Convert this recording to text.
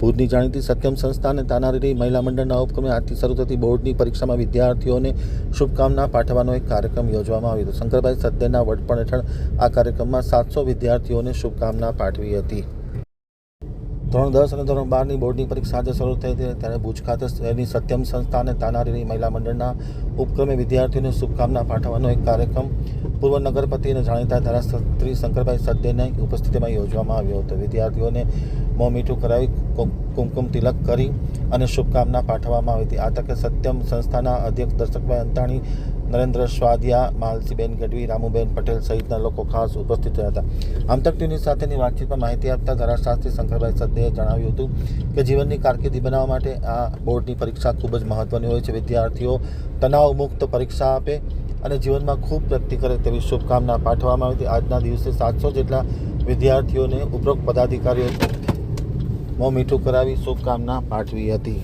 ભુજની જાણીતી સત્યમ સંસ્થા અને તાનારીરી મહિલા મંડળના ઉપક્રમે આજથી શરૂ થતી બોર્ડની પરીક્ષામાં વિદ્યાર્થીઓને શુભકામના પાઠવવાનો એક કાર્યક્રમ યોજવામાં આવ્યો હતો. શંકરભાઈ સત્યના વડપણ હેઠળ આ કાર્યક્રમમાં સાતસો વિદ્યાર્થીઓને શુભકામના પાઠવી હતી. ધોરણ દસ અને ધોરણ બારની બોર્ડની પરીક્ષા આજે શરૂ થઈ હતી. ત્યારે ભુજ ખાતે શહેરની સત્યમ સંસ્થા અને તાનારીની મહિલા મંડળના ઉપક્રમે વિદ્યાર્થીઓને શુભકામના પાઠવવાનો એક કાર્યક્રમ પૂર્વ નગરપતિ અને જાણીતા ધારાસત્રી શંકરભાઈ સદ્દેની ઉપસ્થિતિમાં યોજવામાં આવ્યો હતો. વિદ્યાર્થીઓને મોં મીઠું કરાવી કુમકુમ તિલક કરી અને શુભકામના પાઠવવામાં આવી હતી. આ તકે સત્યમ સંસ્થાના અધ્યક્ષ દર્શકભાઈ અંતાણી નરેન્દ્ર સ્વાદિયા માલસીબેન ગઢવી, રામુબેન પટેલ સહિતના લોકો ખાસ ઉપસ્થિત રહ્યા હતા. આમતક ટીવી સાથેની વાતચીતમાં માહિતી આપતા ધારાશાસ્ત્રી શંકરભાઈ સદ્દેએ જણાવ્યું હતું કે જીવનની કારકિર્દી બનાવવા માટે આ બોર્ડની પરીક્ષા ખૂબ જ મહત્ત્વની હોય છે. વિદ્યાર્થીઓ તણાવ મુક્ત પરીક્ષા આપે અને જીવનમાં ખૂબ પ્રગતિ કરે તેવી શુભકામના પાઠવવામાં આવી હતી. આજના દિવસે સાતસો જેટલા વિદ્યાર્થીઓને ઉપરોક્ત પદાધિકારીઓ મોં મીઠું કરાવી શુભકામના પાઠવી હતી.